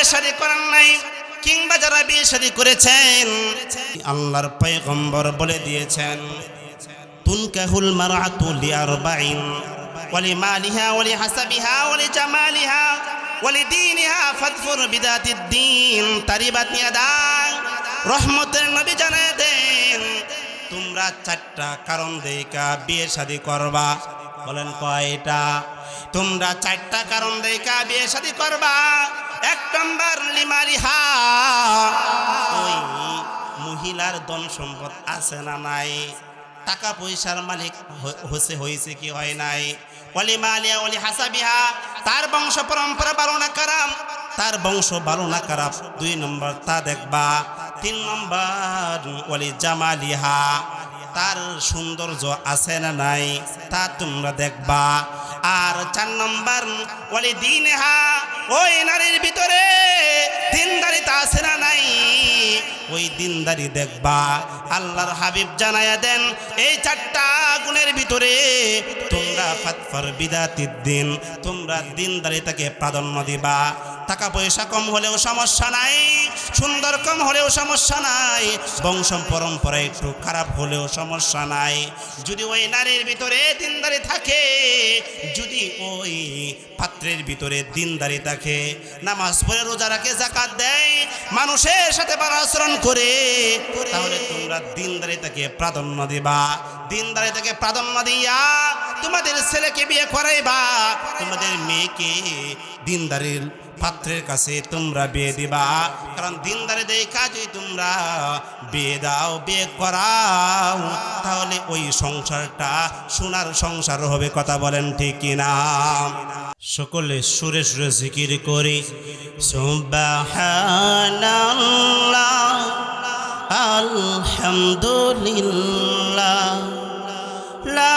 বিয়ে শাদী করেন নাই, কিংবা যারা বিয়ে শাদী করেছেন, আল্লাহর পয়গম্বর বলে দিয়েছেন, তুনকাহুল মারআতু লিআরবাইন ওয়ালি মালিহা, ওয়ালি হাসাবিহা, ওয়ালি জামালিহা, ওয়ালি দীনিহা, ফাদফুর বিদাতিদ দ্বীন তারিবাত ইয়াদা রহমতের নবী জানায় দেন, তোমরা চারটা কারণ দেইকা বিয়ে শাদী করবা। বলেন কয়টা? তোমরা চারটা কারণ দেইকা বিয়ে শাদী করবা। এক নম্বর লিমারিহা ওই মহিলার ধন সম্পদ আছে না নাই? টাকা পয়সার মালিক হ- হচ্ছে হয়েছে কি হয় নাই? অলি মালিয়া, অলি হাসাবিহা, তার বংশ পরম্পরা ভালো খারাপ তার বংশ ভালো খারাপ দুই নম্বর, তা দেখবা। তিন নম্বর, অলি জামালিহা। তার সৌন্দর্য আছে না নাই? তা তোমরা দেখবা। আর চার নম্বর ওলি দিনহা ওই নারীর ভিতরে দিনদারিতা আসে না নাই। ওই দিনদারি দেখবা। আল্লাহর হাবিব জানায়া দেন, এই চারটা গুণের ভিতরে তোমরা ফাতফার বিদাতির দিন, তোমরা দিনদারিতাকে প্রাধান্য দিবা। টাকা পয়সা কম হলেও সমস্যা নাই, সুন্দর কম হলেও সমস্যা নাই বংশ পরম্পরা একটু খারাপ হলেও সমস্যা নাই। যদি ওই নারীর ভিতরে দিনদারি থাকে, যদি ওই পাত্রের ভিতরে দিনদারি থাকে, নামাজ পড়ে রোজা রাখে জাকাত দেয়, মানুষের সাথে আচরণ করে, তাহলে তোমরা দিনদারিতাকে প্রাধান্য দিবা। দিনদারিতাকে প্রাধান্য দিয়া তোমাদের ছেলেকে বিয়ে করাইবা, তোমাদের মেয়েকে দিনদারির পাত্রের কাছে তোমরা বিয়ে দিবা। কারণ দিনদারি দেয় কাজে তোমরা বিয়ে দাও, বিয়ে করাও, তাহলে ওই সংসারটা সোনার সংসার হবে, কথা বলেন ঠিক কিনা? সকলে সুরে সুরে জিকির করি। আলহামদুলিল্লাহ, লা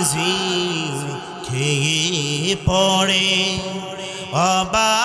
তোমার খেয়ে পড়ে। অবাধ্য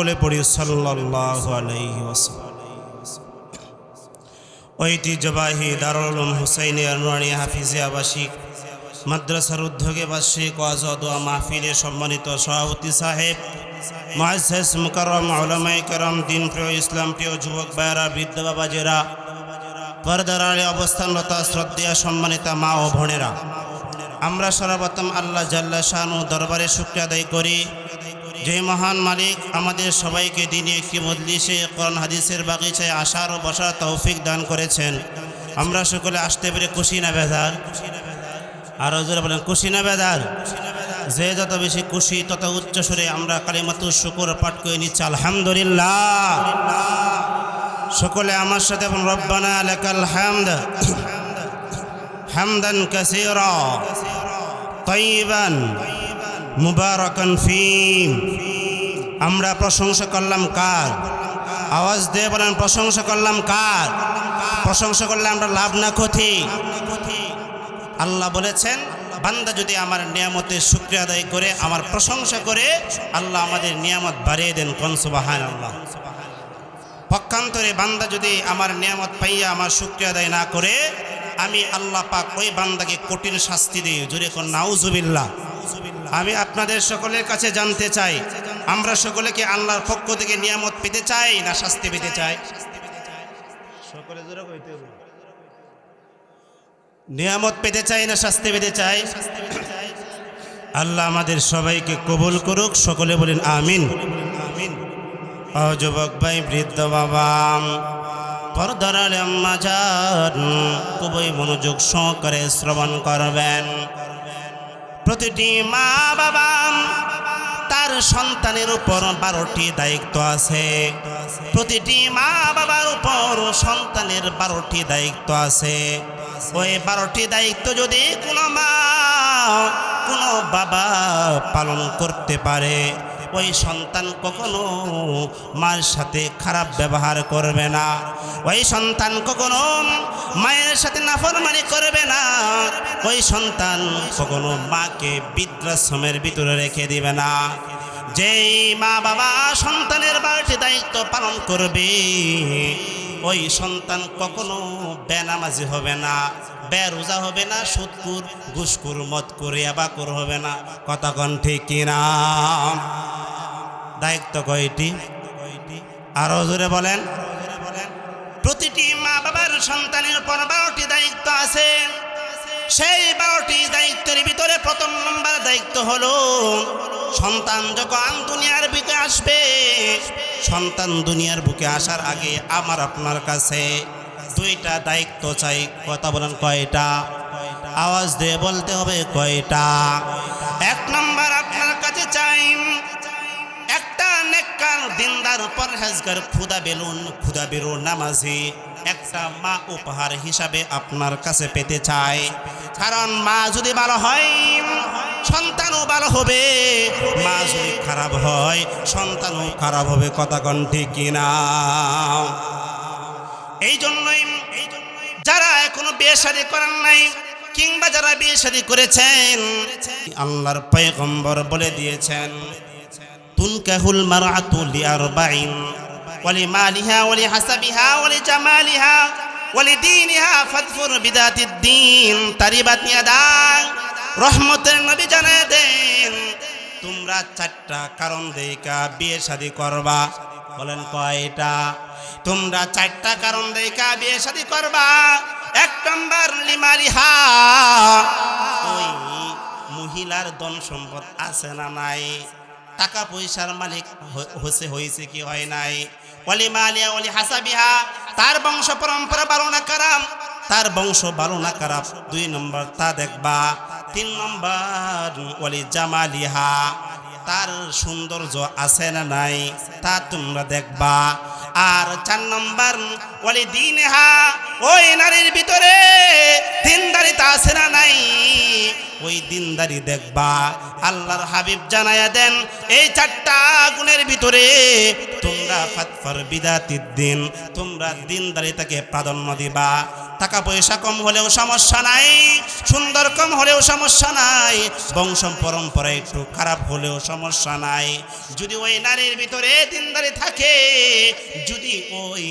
সকলে পড়ি ওয়াসাল্লাম। ঐতিহ্যবাহী দারুল উলুম হুসাইনিয়া নুরানি হাফিজে আবাসিক, মাদ্রাসার উদ্যোগে বার্ষিক ওয়াজ মাহফিলে সম্মানিত সভাপতি সাহেব মহাশেষ মুকাররম ওলামাই করম দিন প্রিয় ইসলাম প্রিয় যুবক বায়রা বৃদ্ধ বাবাজেরা পর্দার আড়ে অবস্থানরত শ্রদ্ধেয় সম্মানিতা মা ও বোনেরা, আমরা সর্বপ্রথম আল্লাহ জাল্লা শানু দরবারে শুক্রিয়া আদায় করি। যে মহান মালিক আমাদের সবাইকে দিনে একটি মজলিসে কোরআন হাদিসের বাগিচায় আসার ও বসার তৌফিক দান করেছেন। আমরা সকলে আসতে পেরে খুশি না বেদার আর জোরে বলেন, খুশি না বেদার যে যত বেশি খুশি, তত উচ্চ সুরে আমরা কালিমাতু শুকুর পাঠ করে নিচ্ছি। আলহামদুলিল্লাহ। সকলে আমার সাথে রব্বানা লাকাল হামদ হামদান কাসীরা তয়িবান মুবারাকান ফিম। আমরা প্রশংসা করলাম কার? আওয়াজ দিয়ে বলেন, প্রশংসা করলাম কার? প্রশংসা করলে আমরা লাভ না ক্ষতি? আল্লাহ বলেছেন, বান্দা যদি আমার নিয়ামতের শুক্রিয়া আদায় করে, আমার প্রশংসা করে, আল্লাহ আমাদের নিয়ামত বাড়িয়ে দেন কনসুবাহান আল্লাহ পক্ষান্তরে বান্দা যদি আমার নিয়ামত পাইয়া আমার শুক্রিয়া আদায় না করে, আমি আল্লাহ পাক ওই বান্দাকে কঠিন শাস্তি দিই। জুড়ে কোন, নাউজুবিল্লাহ। আমি আপনাদের সকলের কাছে জানতে চাই আমরা সকলে কি আল্লাহর পক্ষ থেকে নিয়ামত পেতে চাই না শাস্তি পেতে চাই? সকলে জোরে কইতে নিয়ামত পেতে চাই না শাস্তি পেতে চাই? আল্লাহ আমাদের সবাইকে কবুল করুক সকলে বলেন আমিন। আমিন ও যুবক ভাই বৃদ্ধ বাবা পর্দার আলে আম্মা যান খুবই মনোযোগ সহকারে শ্রবণ করবেন। প্রতিটি মা বাবা, তার সন্তানের উপর বারোটি দায়িত্ব আছে। প্রতিটি মা বাবার উপর সন্তানের বারোটি দায়িত্ব আছে। ওই বারোটি দায়িত্ব যদি কোনো মা, কোনো বাবা পালন করতে পারে ওই সন্তান কখনো মায়ের সাথে খারাপ ব্যবহার করবে না। ওই সন্তান কখনো মায়ের সাথে নাফরমানি করবে না। ওই সন্তান কখনো মাকে বৃদ্ধাশ্রমের ভিতরে রেখে দিবে না। যেই মা বাবা সন্তানের বাড়িতে দায়িত্ব পালন করবে ওই সন্তান কখনো বেনামাজি হবে না, বেরোজা হবে না সুদকুর ঘুসকুর মত করে আবাকুর হবে না। কথা কন ঠিক কিনা দায়িত্ব কয়টি? আরও জোরে বলেন। প্রতিটি মা বাবার সন্তানের পর বারোটি দায়িত্ব আছে। সেই বারোটি দায়িত্বের ভিতরে প্রথম নম্বর দায়িত্ব হলো সন্তান যখন দুনিয়ার বুকে আসবে, সন্তান দুনিয়ার বুকে আসার আগে আমার আপনার কাছে দুইটা দায়িত্ব চাই। কথা বলেন কয়টা? আওয়াজ দিয়ে বলতে হবে কয়টা? এক নম্বর আপনার কাছে চাই নেককার দিনদার পরহেজগার খুদা বেলুন খুদা বেরো নামাজি। একটা মা উপহার হিসাবে আপনার কাছে পেতে চায়। কারণ মা যদি ভালো হয়, সন্তানও ভালো হবে। মা যদি খারাপ হয়, সন্তানও খারাপ হবে, কথা কণ্ঠে কিনা? এই জন্যই যারা এখনও বিয়ে শাদী করেন নাই, কিংবা যারা বিয়ে শাদী করেছেন, আল্লাহর পয়গম্বর বলে দিয়েছেন তুনকাহুল মারআতু লিআরবাইন ولمالها ولحسبها ولجمالها ولدينها فاظفر بذات الدين تربت يداك রহমতের নবী জানায় দেন তোমরা চারটা কারণ দেইকা বিয়ে শাদী করবা বলেন কয়টা তোমরা চারটা কারণ দেইকা বিয়ে শাদী করবা এক নম্বর লিমারিহা ওই মহিলার ধন সম্পদ আছে না নাই টাকা পয়সার মালিক হসে হয়েছে কি হয় নাই? অলি মালিয়া অলি হাসাবিহা, তার বংশ পরম্পরা বারো না কারাম, তার বংশ বারো না কারাম, দুই নম্বর তা দেখবা। তিন নম্বর অলি জামালিহা, তার সৌন্দর্য আছে না নাই তা তোমরা দেখবা। আর চার নম্বর, ওলি দিনহা, ওই নারীর ভিতরে দিনদারিতা আছে না নাই? ওই দিনদারি দেখবা। আল্লাহর হাবিব জানায়া দেন, এই চারটা গুণের ভিতরে তোমরা ফাতফার বিদাতির দিন, তোমরা দিনদারিতাকে প্রাধান্য দিবা। টাকা পয়সা কম হলেও সমস্যা নাই, সুন্দর কম হলেও সমস্যা নাই। বংশ পরম্পরা একটু খারাপ হলেও সমস্যা নাই। যদি ওই নারীর ভিতরে দিনদারি থাকে, যদি ওই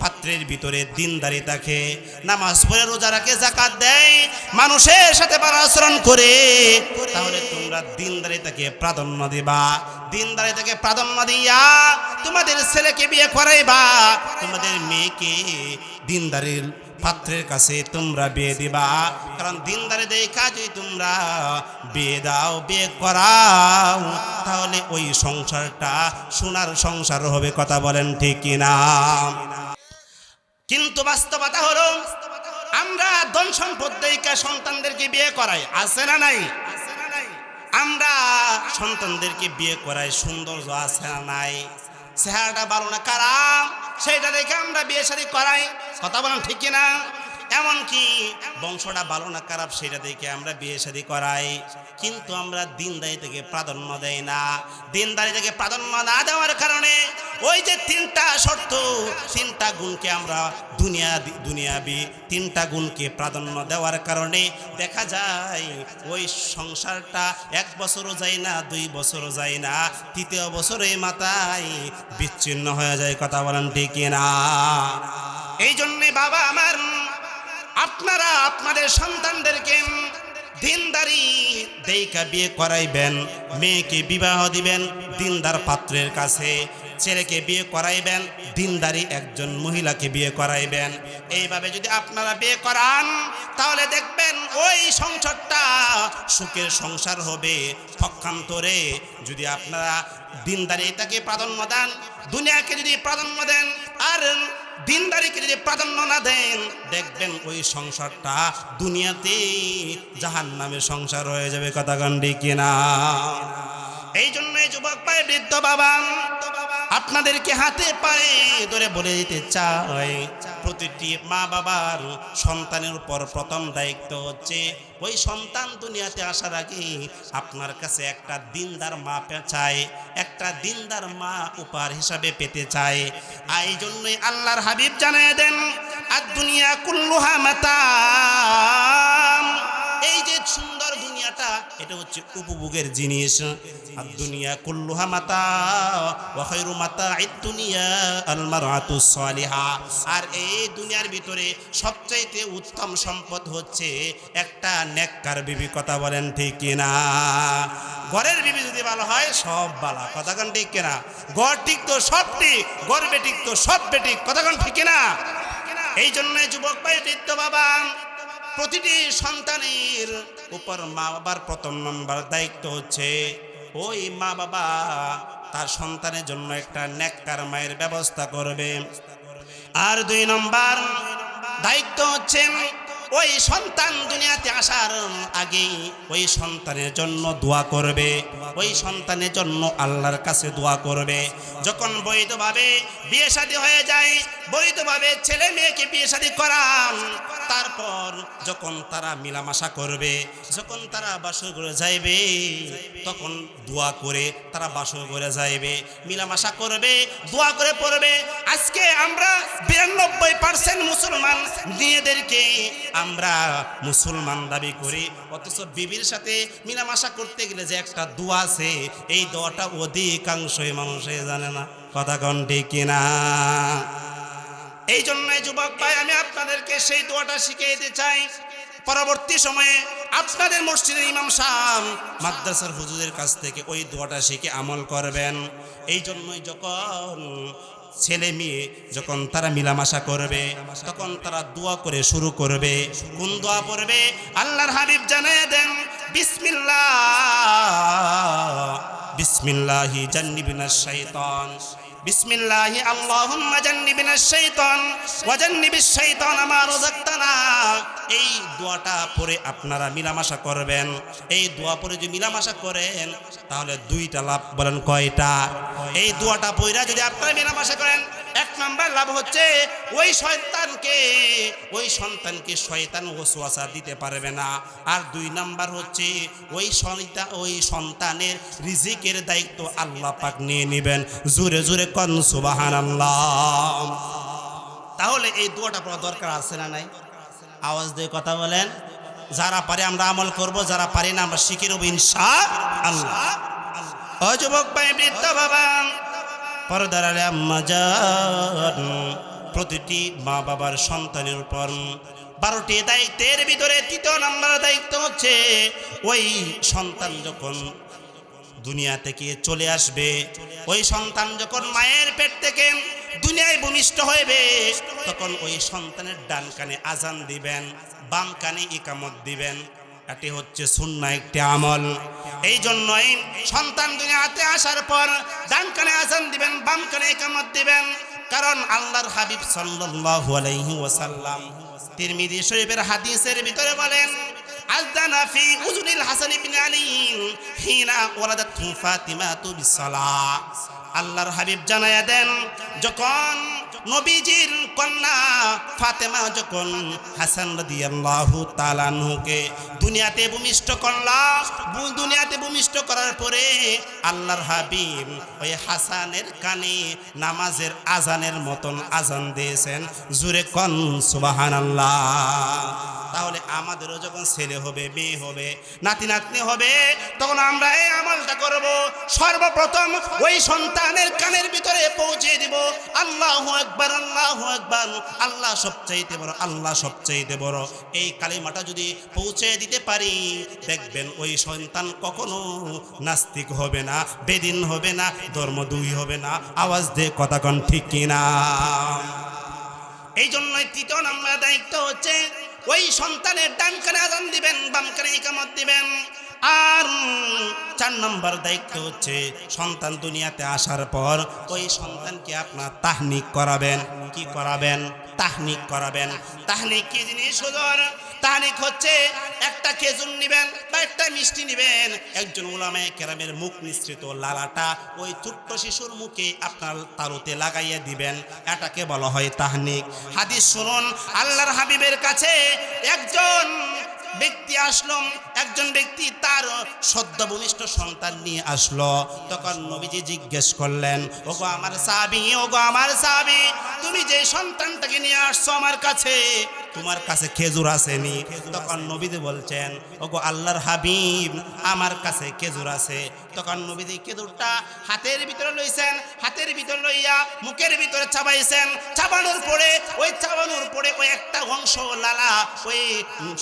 পাত্রের ভিতরে দিনদারি থাকে, নামাজ পড়ে রোজা রাখে জাকাত দেয়, মানুষের সাথে ভালো আচরণ করে, তাহলে তোমরা দিনদারিতাকে প্রাধান্য দিবা। দিনদারিতাকে প্রাধান্য দিয়া তোমাদের ছেলেকে বিয়ে করাইবা, তোমাদের মেয়েকে দিনদারির পাত্রের কাছে তোমরা বিয়ে দিবা। কারণ দিনদারি দেখা যদি তোমরা বিয়ে দাও, বিয়ে করাও, তাহলে ওই সংসারটা সোনার সংসার হবে, কথা বলেন ঠিক কিনা? কিন্তু বাস্তবতা হলো, আমরা ধন সম্পদ দেখা সন্তানদেরকে বিয়ে করাই, আছে না নাই? আমরা সন্তানদেরকে বিয়ে করাই, সৌন্দর্য আছে না নাই? চেহারাটা ভালো না কারাম সেইটা দেখে আমরা বিয়ে শাড়ি করাই। কথা বলেন ঠিক কিনা? এমনকি বংশটা ভালো না খারাপ সেটা দেখে আমরা বিয়ে শাদী করাই। কিন্তু আমরা দিনদারি থেকে প্রাধান্য দেই না। দিনদারি থেকে প্রাধান্য না দেওয়ার কারণে ওই যে তিনটা শর্ত, তিনটা গুণকে আমরা দুনিয়া দুনিয়াবি তিনটা গুণকে প্রাধান্য দেওয়ার কারণে দেখা যায় ওই সংসারটা এক বছরও যায় না, দুই বছরও যায় না, তৃতীয় বছরে মাথায় বিচ্ছিন্ন হয়ে যায়, কথা বলেন ঠিক না এই জন্যে বাবা আমার আপনারা আপনাদের সন্তানদেরকে দিনদারি দেইকা বিয়ে করাইবেন, মেয়েকে বিবাহ দিবেন দিনদার পাত্রের কাছে, ছেলেকে বিয়ে করাইবেন দিনদারি একজন মহিলাকে বিয়ে করাইবেন। এইভাবে যদি আপনারা বিয়ে করান, তাহলে দেখবেন ওই সংসারটা সুখের সংসার হবে পক্ষান্তরে। যদি আপনারা দিনদারি এটাকে প্রাধান্য দেন, দুনিয়াকে যদি প্রাধান্য দেন, আর দিনদারিকে যদি প্রাধান্য না দেন, দেখবেন ওই সংসারটা দুনিয়াতে জাহান নামে সংসার হয়ে যাবে কথা গান্ডি কিনা? এই জন্যই যুবক পায় বৃদ্ধ বাবা আপনাদেরকে হাতে পায়ে ধরে বলে দিতে চাই। প্রতিটি মা বাবার সন্তানের উপর প্রথম দায়িত্ব হচ্ছে, ওই সন্তান দুনিয়াতে আসার আগে আপনার কাছে একটা দিনদার মা চায় একটা দিনদার মা উপহার হিসাবে পেতে চায় আর এই জন্যই আল্লাহর হাবিব জানিয়ে দেন আর দুনিয়া কুল্লুহা মাতাম। এই যে সুন্দর দুনিয়াটা, এটা হচ্ছে উপভোগের জিনিস। আর দুনিয়া কুল্লুহা মাতা, ওয়া খায়রু মাতা'id দুনিয়া, আল মারআতু সালিহা। আর এই দুনিয়ার ভিতরে সবচাইতে উত্তম সম্পদ হচ্ছে একটা নেককার বিবি, কথা বলেন ঠিক কিনা? ঘরের বিবি যদি ভালো হয়, সব ভালো কথা কোন ঠিক কিনা? ঘর ঠিক তো সব ঠিক ঘর বেঠিক তো সব বেঠিক কথা কোন ঠিক কিনা? এই জন্য যুবক ভাই, বৃদ্ধ বাবা প্রতিটি সন্তানের উপর মা বাবার প্রথম নম্বর দায়িত্ব হচ্ছে, ওই মা বাবা তার সন্তানের জন্য একটা নেককার মায়ের ব্যবস্থা করবে। আর দুই নম্বর দায়িত্ব হচ্ছে ওই সন্তান দুনিয়াতে আসার আগে ওই সন্তানের জন্য দোয়া করবে। ওই সন্তানের জন্য আল্লাহর কাছে দোয়া করবে। যখন বৈধভাবে বিয়ে শাদী হয়ে যায়, বৈধভাবে ছেলে মেয়েকে বিয়ে শাদী করান। তারপর যখন তারা মিলামাশা করবে, যখন তারা বাসর করে যাইবে, তখন দোয়া করে তারা বাসর করে যাইবে। মিলামাশা করবে, দোয়া করে পড়বে। আজকে আমরা বিরানব্বই পার্সেন্ট মুসলমান মেয়েদেরকে আমরা মুসলমান দাবি করি। অথচ বিবির সাথে মিলামাশা করতে গেলে যে একটা দোয়া আছে, এই দোয়াটা অধিকাংশই মানুষে জানে না। কথা কন ঠিক কিনা এই জন্যই যুবক ভাই, আমি আপনাদেরকে সেই দোয়াটা শিখিয়ে দিতে চাই। পরবর্তী সময়ে আপনাদের মসজিদের ইমাম সাহেব মাদ্রাসার হুজুরের কাছ থেকে ওই দোয়াটা শিখে আমল করবেন। এই জন্যই যখন ছেলে মেয়ে যখন তারা মিলামাশা করবে, তখন তারা দোয়া করে শুরু করবে। কোন দোয়া পড়বে? আল্লাহর হাবিব জানিয়ে দেন, বিসমিল্লাহ, বিসমিল্লাহি জান্নিবিনা শাইতান। বিসমিল্লাহি আল্লাহুম্মা জান্নিবিনাশ শাইতান ওয়া জান্নিবিশ শাইতান মা রাযাকতানা। এই দোয়াটা পরে আপনারা মিলামাশা করবেন। এই দোয়া পরে যদি মিলামাশা করেন, তাহলে দুইটা লাভ বলেন কয়টা? এই দোয়াটা পয়রা যদি আপনারা মিলামাশা করেন এক নাম্বার লাভ হচ্ছে, ওই শয়তানকে, ওই সন্তানকে শয়তান ও ওসওয়াসা দিতে পারবে না। আর দুই নাম্বার হচ্ছে, ওই সন্তান ওই সন্তানের রিজিকের দায়িত্ব আল্লাহ পাক নিয়ে নেবেন। জোরে জোরে কন সুবাহান আল্লাহ তাহলে এই দোয়াটা পড়া দরকার আছে না নাই? আওয়াজ দিয়ে কথা বলেন। যারা পারে আমরা আমল করব, যারা পারি না আমরা শিখে নেব ইনশা আল্লাহ ও যুবক ভাই, বৃদ্ধ বাবা পরদার আলে আম্মা প্রতিটি মা বাবার সন্তানের উপর বারোটি দায়িত্বের ভিতরে তৃতীয় নাম্বার দায়িত্ব হচ্ছে ওই সন্তান যখন দুনিয়া থেকে চলে আসবে, ওই সন্তান যখন মায়ের পেট থেকে দুনিয়ায় ভূমিষ্ঠ হইবে, তখন ওই সন্তানের ডান কানে আজান দিবেন, বাম কানে ইকামত দিবেন। এটি হচ্ছে সুন্না, একটি আমল। এই জন্যই সন্তান দুনিয়াতে আসার পর ডান কানে আজান দিবেন, বাম কানে ইকামত দিবেন। কারণ আল্লাহর হাবিব সাল্লাল্লাহু আলাইহি ওয়াসাল্লাম তিরমিজি শরীফের হাদিসের ভিতরে বলেন, আযযানা ফি উজুনিল হাসান ইবনে আলী হিনা ওয়ালাদাতহু ফাতিমাতু বিসসালাহ। আল্লাহর হাবিব জানায়া দেন, যখন নবীজির কন্যা ফাতেমা যখন হাসান রাদিয়াল্লাহু তাআলা আনহুকে দুনিয়াতে ভূমিষ্ঠ করলা দুনিয়াতে ভূমিষ্ঠ করার পরে আল্লাহর হাবিব ওই হাসানের কানে নামাজের আজানের মতন আজান দিয়েছেন। জুরে কন, সুবহানাল্লাহ। তাহলে আমাদেরও যখন ছেলে হবে, মেয়ে হবে, নাতি নাতনি হবে, তখন আমরা এই আমলটা করব। সর্বপ্রথম ওই সন্তানের কানের ভিতরে পৌঁছে দিব। আল্লাহ একবার আল্লাহ একবার আল্লাহ সবচাইতে বড়, আল্লাহ সবচাইতে বড়। এই কালিমাটা যদি পৌঁছে দিতে পারি, দেখবেন ওই সন্তান কখনো নাস্তিক হবে না, বেদিন হবে না ধর্ম দুই হবে না। আওয়াজ দিয়ে কথা কন, ঠিক কিনা এই জন্যই তৃতীয় নাম্বার দায়িত্ব হচ্ছে, ওই সন্তানের ডান কানে আজান দিবেন, বাম কানে ইকামত দিবেন। আর চার নম্বর দায়িত্ব হচ্ছে সন্তান দুনিয়াতে আসার পর ওই সন্তানকে আপনার তাহনিক করাবেন। কি করাবেন? তাহনিক করাবেন। তাহনিক কি জিনিস হুজুর? তাহনিক হচ্ছে একটা খেজুর নিবেন বা একটা মিষ্টি নিবেন। একজন উলামায়ে কেরামের মুখ নিঃসৃত লালাটা ওই ছোট্ট শিশুর মুখে আপনার তারুতে লাগাইয়া দিবেন। এটাকে বলা হয় তাহনিক। হাদিস শুনুন, আল্লাহর হাবিবের কাছে একজন ব্যক্তি আসলো, একজন ব্যক্তি তার সদ্যভূমিষ্ঠ সন্তান নিয়ে আসলো। তখন নবীজি জিজ্ঞেস করলেন ও গো আমার সাবি ওগো আমার সাবি তুমি যে সন্তানটাকে নিয়ে আসছো আমার কাছে তোমার কাছে খেজুর আসেনি? তখন নবীদি বলছেন, ওগো আল্লাহর হাবিব, আমার কাছে খেজুর আছে। তখন নবীদি খেজুরটা হাতের ভিতরে লইছেন, হাতের ভিতরে লইয়া মুখের ভিতরে চাবাইছেন। চাবানোর পরে, ওই চাবানোর পরে ওই একটা অংশ লালা ওই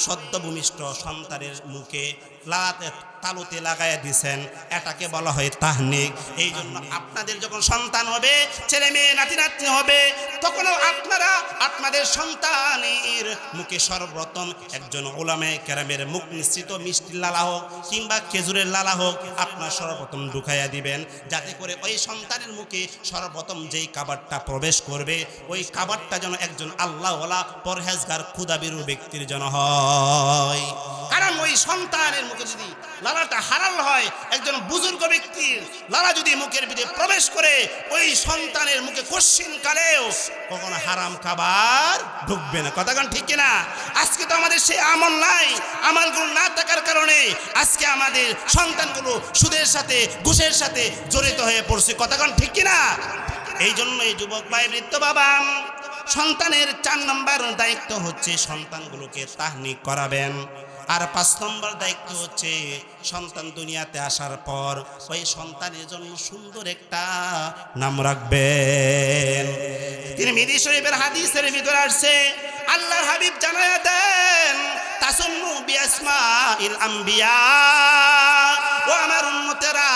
সদ্য ভূমিষ্ঠ সন্তানের মুখে লালাতে তালুতে লাগাইয়া দিছেন। এটাকে বলা হয় তাহনিক। এই জন্য আপনাদের যখন সন্তান হবে, ছেলে মেয়ে, নাতি নাতনি হবে, তখনও আপনারা আপনাদের সন্তানের মুখে সর্বপ্রথম একজন ওলামে ক্যারামের মুখ নিশ্চিত মিষ্টি লালা হোক কিংবা খেজুরের লালা হোক আপনার সর্বপ্রথম ঢুকাইয়া দিবেন। যাতে করে ওই সন্তানের মুখে সর্বপ্রথম যেই কাবারটা প্রবেশ করবে, ওই কাবারটা যেন একজন আল্লাহওয়ালা পরহেজগার ক্ষুদাবিরু ব্যক্তির যেন হয়। কারণ ওই সন্তানের মুখে যদি লালাটা হারাল হয়, একজন বুজুর্গ ব্যক্তির লালা যদি মুখের ভিতরে প্রবেশ করে, ওই সন্তানের মুখে কশ্চিন কালেও কখনো হারাম খাবার ঢুকবে না। কথা ঠিক কিনা? আজকে তো আমাদের সেই আমল নাই, আমলগুলো না থাকার কারণে আজকে আমাদের সন্তানগুলো সুদের সাথে, ঘুষের সাথে জড়িত হয়ে পড়ছে। কথা ঠিক কিনা? এই জন্য এই যুবক ভাই বৃত্ত বাবা, সন্তানের চার নম্বর দায়িত্ব হচ্ছে সন্তানগুলোকে তাহনিক করাবেন। আর পাঁচ নম্বর দায়িত্ব হচ্ছে সন্তান দুনিয়াতে আসার পর ওই সন্তানের জন্য সুন্দর একটা নাম রাখবেন। তিনি মিদি শরীফের হাদিসের ভিতরে আসছে, আল্লাহর হাবিব জানায়া দেন, তাসম্মু বিআসমা ইল আম্বিয়া, ও আমার উম্মতেরা,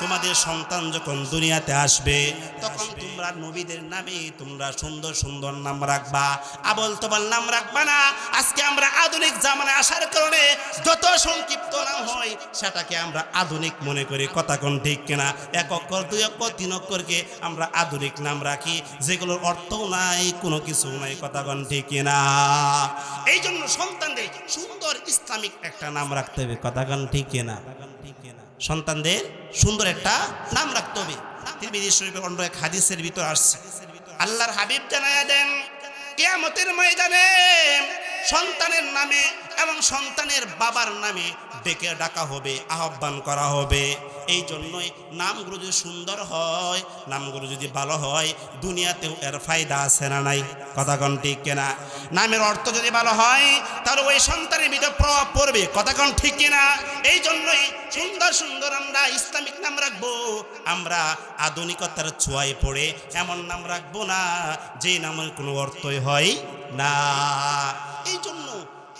তোমাদের সন্তান যখন দুনিয়াতে আসবে, তখন তোমরা নবীদের নামে তোমরা সুন্দর সুন্দর নাম রাখবা। আবল তোমার নাম রাখবা না। আজকে আমরা আধুনিক জামানায় আসার কারণে যত সংক্ষিপ্ত নাম হয়, সেটাকে আমরা আধুনিক মনে করি। কথা কোন ঠিক কিনা? এক অক্ষর, দুই অক্ষর, তিন অক্ষরকে আমরা আধুনিক নাম রাখি। যেগুলোর অর্থও নাই, কোনো কিছু নাই, কথা কোন ঠিক কিনা? এই জন্য সন্তানদের সুন্দর ইসলামিক একটা নাম রাখতে হবে। কথা কোন ঠিক কিনা? সন্তানদের সুন্দর একটা নাম রাখতে হবে। তিরমিজি শরীফে অন্য এক হাদিসের ভিতর আসছে। আল্লাহর হাবিব জানায়া দেন কেয়ামতের ময়দানে সন্তানের নামে এবং সন্তানের বাবার নামে ডেকে ডাকা হবে, আহ্বান করা হবে। এই জন্যই নামগুলো যদি সুন্দর হয়, নামগুলো যদি ভালো হয়, দুনিয়াতেও এর ফায়দা আছে না নাই? কথা কন ঠিক কিনা? নামের অর্থ যদি ভালো হয়, তাহলে ওই সন্তানের ভিতরে প্রভাব পড়বে। কথা কন ঠিক কিনা? এই জন্যই সুন্দর সুন্দর আমরা ইসলামিক নাম রাখব। আমরা আধুনিকতার ছোঁয়ায় পড়ে এমন নাম রাখব না যে নামের কোনো অর্থই হয় না। এই জন্য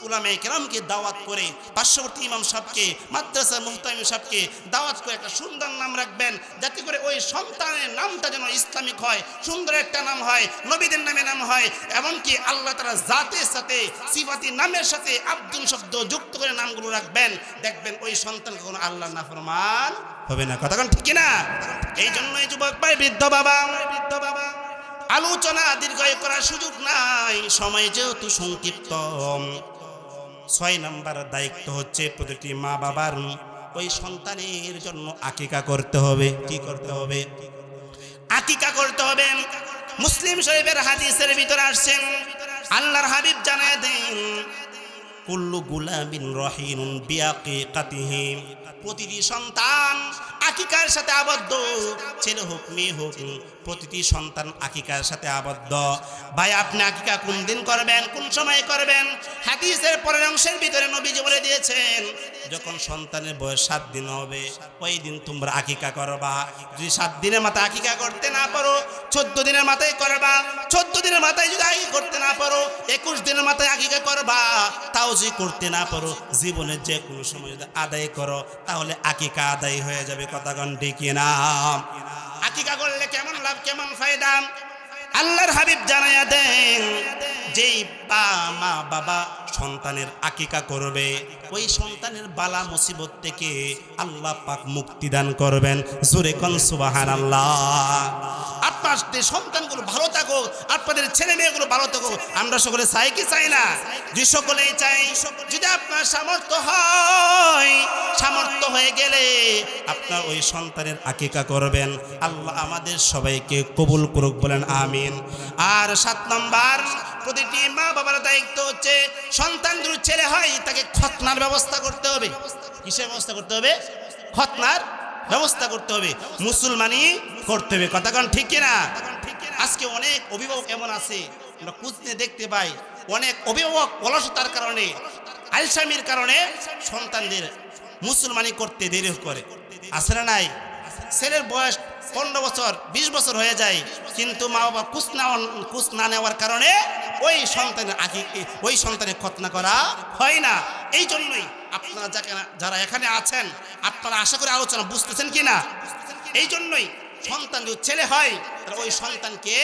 উলামে কেরামকে দাওয়াত করে পার্শ্ববর্তী ইমাম সাহেবকে মাদ্রাসা মুহতামিম সাহেবকে দাওয়াত করে একটা সুন্দর নাম রাখবেন, যাতে করে ওই সন্তানের নামটা যেন ইসলামিক হয়, সুন্দর একটা নাম হয়, নবীদের নামে নাম হয়, এমনকি আল্লাহ তারা জাতের সাথে, সিফাতি নামের সাথে আব্দুল শব্দ যুক্ত করে নামগুলো রাখবেন, দেখবেন ওই সন্তান কখনো আল্লাহ না ফরমান হবে না। কথা ঠিক না এই জন্য এই যুবক ভাই, বৃদ্ধ বাবা বৃদ্ধ বাবা। আলোচনা দীর্ঘায়ু করার সুযোগ নাই। সময় যেহেতু সংক্ষিপ্ত। ছয় নাম্বার দায়িত্ব হচ্ছে প্রতিটি মা বাবার ওই সন্তানের জন্য আকিকা করতে হবে। কি করতে হবে? আকিকা করতে হবে। মুসলিম শরীফের হাদিসের ভিতরে আসছেন আল্লাহর হাবিব জানায় দেন, কুল্লু গুলাবিন রহিনুন বিয়াকি কাতিহিম প্রতিটি সন্তান আকিকার সাথে আবদ্ধ। ছেলে হোক, মেয়ে হোক প্রতিটি সন্তান আকিকার সাথে আবদ্ধ। ভাই, আপনি আকিকা কোন দিন করবেন, কোন সময় করবেন? হাদিসের পরের অংশের ভিতরে নবীজি বলে দিয়েছেন, যখন সন্তানের বয়স সাত দিন হবে, ওই দিন তোমরা আকিকা করবা। যদি সাত দিনের মাথায় আকিকা করতে না পারো, চোদ্দ দিনের মাথায় করবা। চোদ্দ দিনের মাথায় যদি আকিকা করতে না পারো, একুশ দিনের মাথায় আকিকা করবা। তাও যদি করতে না পারো, জীবনের যে কোনো সময় যদি আদায় করো, তাহলে আকিকা আদায় হয়ে যাবে, কথা গন্ডি কিনা? আকিকা করলে কেমন লাভ, কেমন ফায়দা? আল্লাহর হাবিব জানাইয়া দেন, যেই বা মা বাবা সন্তানের আকিকা করবে, ওই সন্তানের বালা মুসিবত থেকে আল্লাহ পাক মুক্তি দান করবেন। জোরে কন সুবাহান আল্লাহ যে সন্তানগুলো ভালো থাকুক, আপনাদের ছেলে মেয়েগুলো ভালো থাকুক, আমরা সকলে চাই কি চাই না? যে সকলেই চাই, যদি আপনার সামর্থ্য হয়, সামর্থ্য হয়ে গেলে আপনার ওই সন্তানের আকিকা করবেন। আল্লাহ আমাদের সবাইকে কবুল করুক বলেন, আমিন। আর সাত নম্বর, প্রতিটি মা বাবার দায়িত্ব হচ্ছে, সন্তান যদি ছেলে হয়, তাকে খতনার ব্যবস্থা করতে হবে। কিসের ব্যবস্থা করতে হবে? খতনার ব্যবস্থা করতে হবে মুসলমানই করতে হবে। কথা কারণ ঠিক কিনা? আজকে অনেক অভিভাবক এমন আছে, আমরা খুঁজতে দেখতে পাই, অনেক অভিভাবক অলসতার কারণে, আলসামির কারণে সন্তানদের মুসলমানি করতে দেরি করে। আসে নাই? ছেলের বয়স পনেরো বছর, বিশ বছর হয়ে যায়। কিন্তু মা বাবা কুচ না কুচ না নেওয়ার কারণে ওই সন্তানের আগে, ওই সন্তানের খতনা করা হয় না। এই জন্যই আপনারা যারা এখানে আছেন, আপনারা আশা করে আলোচনা বুঝতেছেন কি না এই জন্যই সন্তান যদি ছেলে হয়, তাহলে ওই সন্তানকে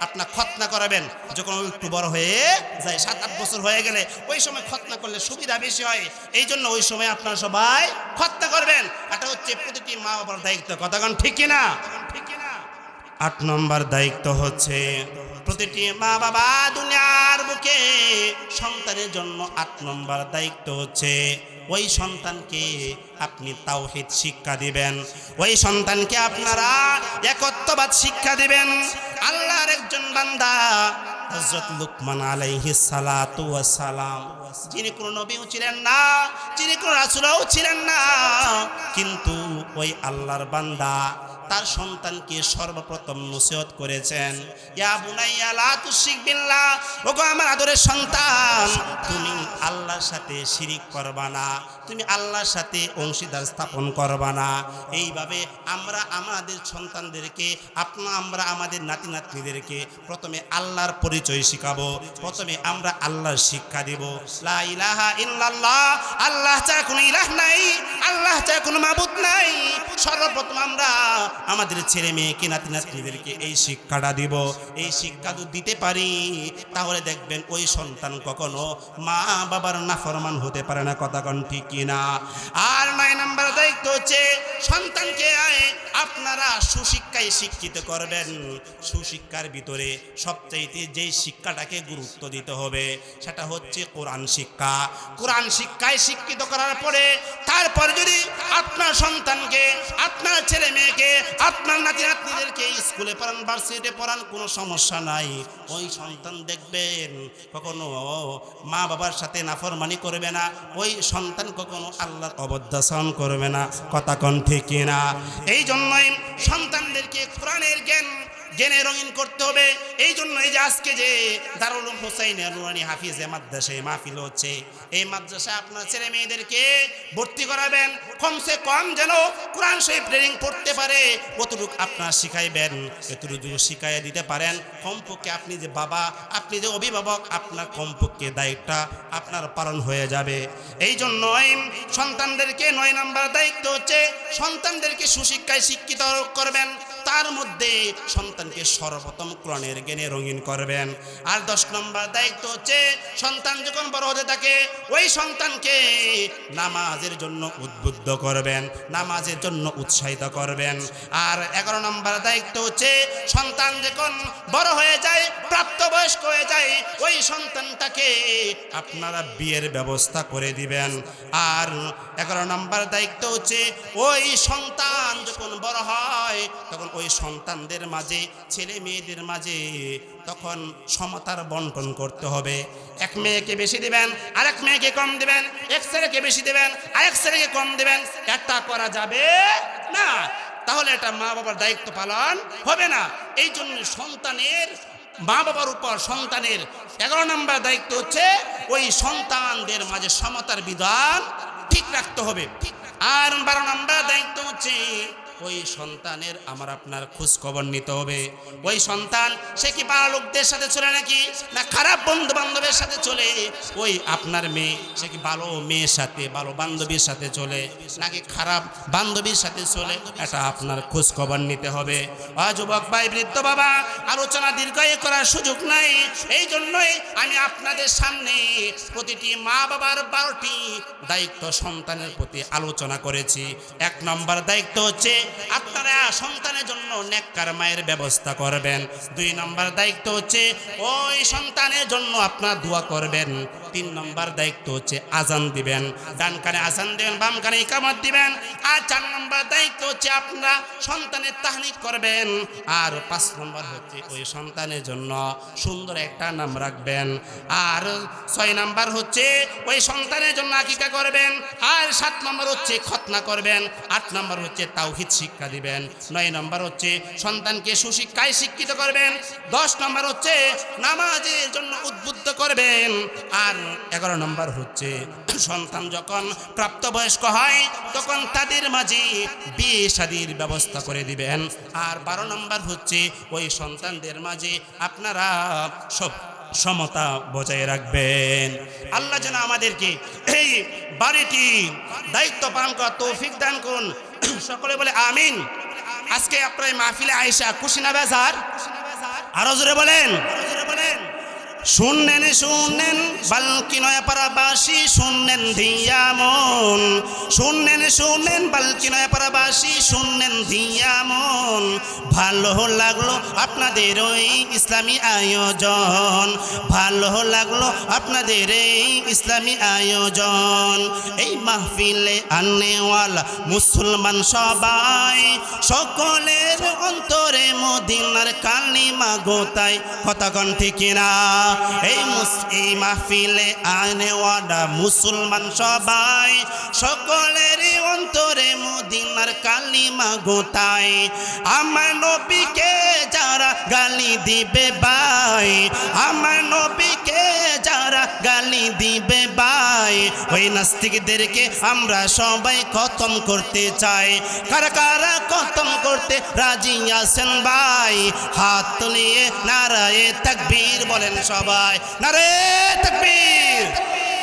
আপনার খতনা করাবেন। যখন একটু বড় হয়ে যায়, সাত, আট বছর হয়ে গেলে, ওই সময় খতনা করলে সুবিধা বেশি হয়। এই জন্য ওই সময় আপনারা সবাই খতনা করবেন। এটা হচ্ছে প্রতিটি মা বাবার দায়িত্ব। কথা কথাগণ ঠিক কিনা ঠিক কিনা? আট নম্বর দায়িত্ব হচ্ছে প্রতিটি মা বাবা দুনিয়ার বুকে সন্তানের জন্য আট নম্বর দায়িত্ব হচ্ছে, ওই সন্তানকে আপনি তাওহিদ শিক্ষা দিবেন। ওই সন্তানকে আপনারা একত্ববাদ শিক্ষা দিবেন। আল্লাহর একজন বান্দা হজরত লুকমান আলাইহিস সালাতু ওয়াস সালাম। যিনি কোনো নবীও ছিলেন না, যিনি কোনো রাসূলও ছিলেন না, কিন্তু ওই আল্লাহর বান্দা তার সন্তানকে সর্বপ্রথম নসিহত করেছেন। ইয়া বুনাইয়া, লা তুশরিক বিল্লাহ, ওগো আমার আদরের সন্তান, তুমি আল্লাহর সাথে শিরিক করবা না, তুমি আল্লাহর সাথে অংশীদার স্থাপন করবা না। এইভাবে আমরা আমাদের সন্তানদেরকে, আপনা আমরা আমাদের নাতি নাতনিদেরকে প্রথমে আল্লাহর পরিচয় শিখাবো, প্রথমে আমরা আল্লাহর শিক্ষা দিব। লা ইলাহা ইল্লাল্লাহ, আল্লাহ ছাড়া কোনো ইলাহ নাই, আল্লাহ ছাড়া কোনো মাবুদ নাই। সর্বপ্রথম আমরা আমাদের ছেলে মেয়েকে, নাতি নাতনিদেরকে এই শিক্ষাটা দিব। এই শিক্ষা যদি দিতে পারি, তাহলে দেখবেন ওই সন্তান কখনো মা বাবার নাফরমান হতে পারে না, কথা কন ঠিক কিনা আর নয় নাম্বার দায়িত্ব হচ্ছে সন্তানকে আপনারা সুশিক্ষায় শিক্ষিত করবেন। সুশিক্ষার ভিতরে সবচাইতে যেই শিক্ষাটাকে গুরুত্ব দিতে হবে, সেটা হচ্ছে কোরআন শিক্ষা, কোরআন শিক্ষায় শিক্ষিত করার পরে তারপর যদি আপনার সন্তানকে, আপনার ছেলে মেয়েকে, আপনার নাতি নাতনিদেরকে স্কুলে পড়ান, ভার্সিটিতে পড়ান, কোনো সমস্যা নাই। ওই সন্তান দেখবেন কখনো মা বাবার সাথে নাফরমানি করবে না, ওই সন্তান কখনো আল্লাহর অবদ্যাসন করবে না। কথা কন ঠিক না এই জন্যই সন্তানদেরকে কোরআনের জ্ঞান জেনে রঙিন করতে হবে। এই জন্য এই যে আজকে যে দারুল হুসাইন নুরানি হাফিজে মাদ্রাসায় মাহফিল হচ্ছে, এই মাদ্রাসায় আপনার ছেলে মেয়েদেরকে ভর্তি করাবেন। কমসে কম যেন কোরআন শরীফ ট্রেনিং পড়তে পারে, কতটুকু আপনার শিখাইবেন, এতটুকু শিখাইয়া দিতে পারেন। কমপক্ষে আপনি যে বাবা, আপনি যে অভিভাবক, আপনার কমপক্ষে দায়িত্বটা আপনার পালন হয়ে যাবে। এই জন্যই সন্তানদেরকে নয় নাম্বার দায়িত্ব হচ্ছে, সন্তানদেরকে সুশিক্ষায় শিক্ষিত করবেন। তার মধ্যে সন্তানকে সর্বপ্রথম কোরআনের জ্ঞানে রঙিন করবেন। আর দশ নম্বর দায়িত্ব হচ্ছে, সন্তান যখন বড় হতে থাকে, ওই সন্তানকে নামাজের জন্য উদ্বুদ্ধ করবেন, নামাজের জন্য উৎসাহিত করবেন। আর এগারো নম্বর দায়িত্ব হচ্ছে, সন্তান যখন বড় হয়ে যায়, প্রাপ্তবয়স্ক হয়ে যায়, ওই সন্তানটাকে আপনারা বিয়ের ব্যবস্থা করে দিবেন। আর এগারো নম্বর দায়িত্ব হচ্ছে, ওই সন্তান যখন বড় হয়, তখন ওই সন্তানদের মাঝে, ছেলে মেয়েদের মাঝে তখন সমতার বন্টন করতে হবে। এক মেয়েকে বেশি দেবেন, আরেক মেয়েকে কম দেবেন, এক ছেলেকে বেশি দিবেন, আরেক ছেলেকে কম দেবেন একটা করা যাবে না। তাহলে এটা মা বাবার দায়িত্ব পালন হবে না। এই জন্য সন্তানের মা বাবার উপর সন্তানের এগারো নম্বর দায়িত্ব হচ্ছে, ওই সন্তানদের মাঝে সমতার বিধান ঠিক রাখতে হবে। আর বারো নম্বর দায়িত্ব হচ্ছে ওই সন্তানের আমার আপনার খোঁজ খবর নিতে হবে। ওই সন্তান, সে কি পাড়া লোকদের সাথে চলে নাকি? না খারাপ বন্ধু বান্ধবের সাথে চলে? ওই আপনার মেয়ে, সে কি ভালো মেয়ের সাথে, ভালো বান্ধবীর সাথে চলে? নাকি খারাপ বান্ধবীর সাথে চলে? এটা আপনার খোঁজ খবর নিতে হবে। যুবক ভাই, বৃদ্ধ বাবা, আলোচনা দীর্ঘায়ী করার সুযোগ নাই। এই জন্যই আমি আপনাদের সামনে প্রতিটি মা বাবার বারোটি দায়িত্ব সন্তানের প্রতি আলোচনা করেছি। এক নম্বর দায়িত্ব হচ্ছে আপনারা সন্তানের জন্য নেককার মায়ের ব্যবস্থা করবেন। দুই নম্বর দায়িত্ব হচ্ছে ওই সন্তানের জন্য আপনার দোয়া করবেন। তিন নম্বর দায়িত্ব হচ্ছে আজান দিবেন। ডান কানে আজান দিবেন, বাম কানে ইকামত দিবেন। আর চার নম্বর দায়িত্ব হচ্ছে আপনারা সন্তানের তাহনিক করবেন। আর পাঁচ নম্বর হচ্ছে ওই সন্তানের জন্য সুন্দর একটা নাম রাখবেন। আর ছয় নম্বর হচ্ছে ওই সন্তানের জন্য আকিকা করবেন। আর সাত নম্বর হচ্ছে খতনা করবেন। আট নম্বর হচ্ছে তাওহিদ শিক্ষা দিবেন। নয় নম্বর হচ্ছে সন্তানকে সুশিক্ষায় শিক্ষিত করবেন। দশ নম্বর হচ্ছে নামাজের জন্য উদ্বুদ্ধ করবেন। আর এগারো নম্বর হচ্ছে সন্তান যখন প্রাপ্তবয়স্ক হয়, তখন তাদের মাঝে বিয়ে শাদির ব্যবস্থা করে দিবেন। আর বারো নম্বর হচ্ছে ওই সন্তানদের মাঝে আপনারা সব সমতা বজায় রাখবেন। আল্লাহ যেন আমাদেরকে এই বাড়িটি দায়িত্ব পালন করা তৌফিক দান করুন। সকলে বলে আমিন। আজকে আপনার মাহফিলে আয়সা কুশিনা বেজার। আরও জোরে বলেন। শুনলেন শুনলেন বালকি নয় পারাবাসী শুনলেন দিয়া মন। শুনলেন শুনলেন বালকি নয় পারাবাসী শুনলেন দিয়া মন। ভালো লাগল আপনাদের ওই ইসলামী আয়োজন। ভালো লাগল আপনাদের এই ইসলামী আয়োজন। এই মাহফিলে আনেওয়ালা মুসলমান সবাই, সকলের অন্তরে মদিনার কালিমা গোতায়। কথাগণ ঠিক না এই এই মাহফিলে আনেওয়ালা মুসলমান সবাই সকলের অন্তরে মদিনার কালিমা গোতায় আমার নবীকে যারা গালি দিবে ভাই, আমার নবীকে যারা গালি দিবে ভাই, ওই নাস্তিকদেরকে আমরা সবাই খতম করতে চাই। কারা কারা খতম করতে রাজি আছেন ভাই? হাত তুলিয়ে নারায়ে তাকবীর বলেন সবাই। নারে তাকবীর।